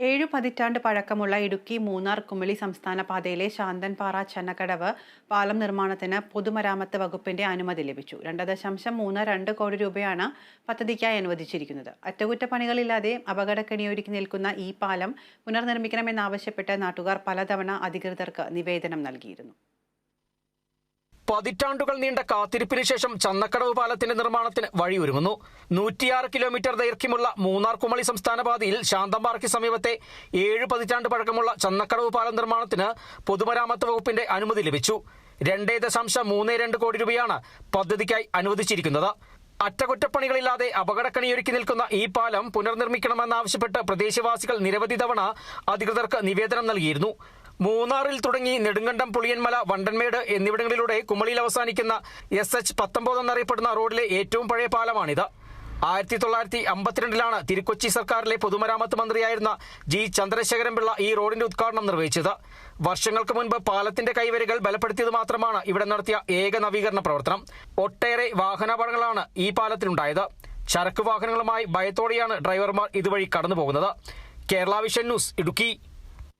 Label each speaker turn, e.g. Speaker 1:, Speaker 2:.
Speaker 1: ഏഴു പതിറ്റാണ്ട് പഴക്കമുള്ള ഇടുക്കി മൂന്നാർ കുമളി സംസ്ഥാന പാതയിലെ ശാന്തൻപാറ ചെന്നക്കടവ് പാലം നിർമ്മാണത്തിന് പൊതുമരാമത്ത് വകുപ്പിന്റെ അനുമതി ലഭിച്ചു. രണ്ട് ദശാംശം മൂന്ന് രണ്ട് കോടി രൂപയാണ് പദ്ധതിക്കായി അനുവദിച്ചിരിക്കുന്നത്. അറ്റകുറ്റപ്പണികളില്ലാതെ അപകടക്കെണിയൊരുക്കി നിൽക്കുന്ന ഈ പാലം പുനർനിർമ്മിക്കണമെന്നാവശ്യപ്പെട്ട് നാട്ടുകാർ പലതവണ അധികൃതർക്ക് നിവേദനം നൽകിയിരുന്നു.
Speaker 2: പതിറ്റാണ്ടുകൾ നീണ്ട കാത്തിരിപ്പിന് ശേഷം ചന്നക്കടവ് പാലത്തിന്റെ നിർമ്മാണത്തിന് വഴിയൊരുങ്ങുന്നു. നൂറ്റിയാറ് കിലോമീറ്റർ ദൈർഘ്യമുള്ള മൂന്നാർ കുമളി സംസ്ഥാന പാതയിൽ ശാന്തമ്പാറയ്ക്ക് സമീപത്തെ ഏഴ് പതിറ്റാണ്ട് പഴക്കമുള്ള ചന്നക്കടവ് പാലം നിർമ്മാണത്തിന് പൊതുമരാമത്ത് വകുപ്പിന്റെ അനുമതി ലഭിച്ചു. രണ്ടേ ദശാംശം മൂന്ന് രണ്ട് കോടി രൂപയാണ് പദ്ധതിക്കായി അനുവദിച്ചിരിക്കുന്നത്. അറ്റകുറ്റപ്പണികളില്ലാതെ അപകടക്കണിയൊരുക്കി നിൽക്കുന്ന ഈ പാലം പുനർനിർമ്മിക്കണമെന്നാവശ്യപ്പെട്ട് പ്രദേശവാസികൾ നിരവധി തവണ അധികൃതർക്ക് നിവേദനം നൽകിയിരുന്നു. മൂന്നാറിൽ തുടങ്ങി നെടുങ്കണ്ടം പുളിയൻമല വണ്ടൻമേട് എന്നിവിടങ്ങളിലൂടെ കുമളിയിൽ അവസാനിക്കുന്ന എസ് എച്ച് പത്തൊമ്പത് എന്നറിയപ്പെടുന്ന റോഡിലെ ഏറ്റവും പഴയ പാലമാണിത്. ആയിരത്തി തൊള്ളായിരത്തി അമ്പത്തിരണ്ടിലാണ് തിരുക്കൊച്ചി സർക്കാരിലെ പൊതുമരാമത്ത് മന്ത്രിയായിരുന്ന ജി ചന്ദ്രശേഖരൻ പിള്ള ഈ റോഡിന്റെ ഉദ്ഘാടനം നിർവഹിച്ചത്. വർഷങ്ങൾക്ക് മുൻപ് പാലത്തിന്റെ കൈവരികൾ ബലപ്പെടുത്തിയത് മാത്രമാണ് ഇവിടെ നടത്തിയ ഏക നവീകരണ പ്രവർത്തനം. ഒട്ടേറെ വാഹനാപകടങ്ങളാണ് ഈ പാലത്തിലുണ്ടായത് ചരക്ക് വാഹനങ്ങളുമായി ഭയത്തോടെയാണ് ഡ്രൈവർമാർ ഇതുവഴി കടന്നുപോകുന്നത്. Kerala vision news Idukki.